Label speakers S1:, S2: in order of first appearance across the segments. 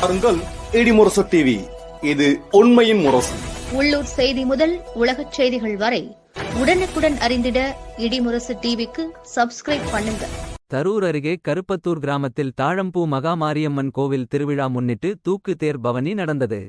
S1: பாருங்கள் இடிமுரசு டிவி இது உண்மையின் முரசு.
S2: உள்ளூர் செய்தி முதல் உலகச் செய்திகள் வரை உடனுக்குடன் அறிந்திட இடிமுரசு டிவிக்கு சப்ஸ்கிரைப் பண்ணுங்க.
S3: தரூர் அருகே கருப்பத்தூர் கிராமத்தில் தாழம்பூ மகாமாரியம்மன் கோவில் திருவிழா முன்னிட்டு தூக்கு தேர் பவனி நடந்தது.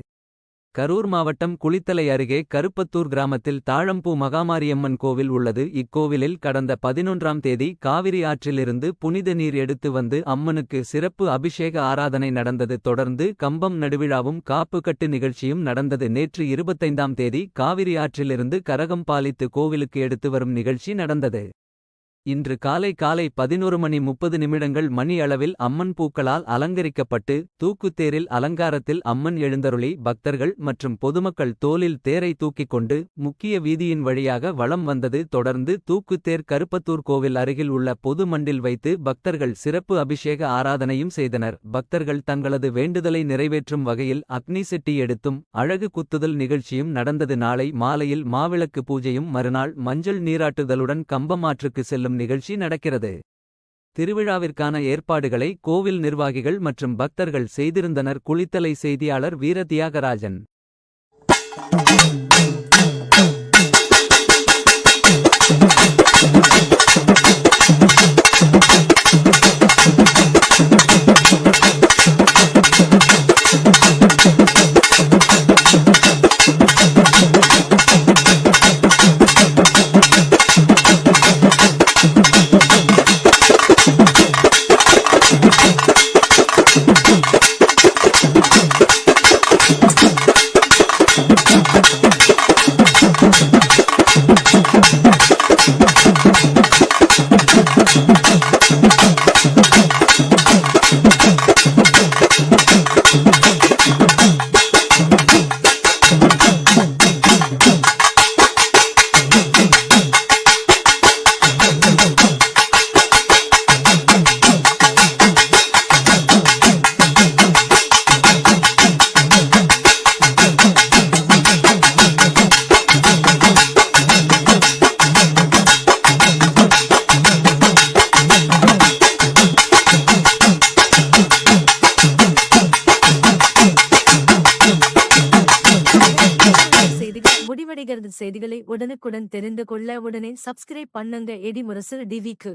S3: கரூர் மாவட்டம் குளித்தலை அருகே கருப்பத்தூர் கிராமத்தில் தாழம்பூ மகாமாரியம்மன் கோவில் உள்ளது. இக்கோவிலில் கடந்த பதினொன்றாம் தேதி காவிரி ஆற்றிலிருந்து புனித நீர் எடுத்து வந்து அம்மனுக்கு சிறப்பு அபிஷேக ஆராதனை நடந்தது. தொடர்ந்து கம்பம் நடுவிழாவும் காப்புக்கட்டு நிகழ்ச்சியும் நடந்தது. நேற்று இருபத்தைந்தாம் தேதி காவிரி ஆற்றிலிருந்து கரகம் பாலித்து கோவிலுக்கு எடுத்து வரும் நிகழ்ச்சி நடந்தது. இன்று காலை காலை பதினொரு மணி முப்பது நிமிடங்கள் மணி அளவில் அம்மன் பூக்களால் அலங்கரிக்கப்பட்டு தூக்குத்தேரில் அலங்காரத்தில் அம்மன் எழுந்தருளி பக்தர்கள் மற்றும் பொதுமக்கள் தோளில் தேரை தூக்கிக் கொண்டு முக்கிய வீதியின் வழியாக வளம் வந்தது. தொடர்ந்து தூக்குத்தேர் கருப்பத்தூர் கோவில் அருகில் உள்ள பொது மண்டில் வைத்து பக்தர்கள் சிறப்பு அபிஷேக ஆராதனையும் செய்தனர். பக்தர்கள் தங்களது வேண்டுதலை நிறைவேற்றும் வகையில் அக்னி செட்டி எடுத்தும் அழகு குத்துதல் நிகழ்ச்சியும் நடந்தது. நாளை மாலையில் மாவிளக்கு பூஜையும் மறுநாள் மஞ்சள் நீராட்டுதலுடன் கம்பமாற்றுக்கு செல்லும் நிகழ்ச்சி நடக்கிறது. திருவிழாவிற்கான ஏற்பாடுகளை கோவில் நிர்வாகிகள் மற்றும் பக்தர்கள் செய்திருந்தனர். குளித்தலை செய்தியாளர் வீர
S4: Thank you. செய்திகளை உடனுக்குடன் தெரிந்து கொள்ள உடனே சப்ஸ்கிரைப் பண்ணுங்க. எடி முரசு டிவிக்கு.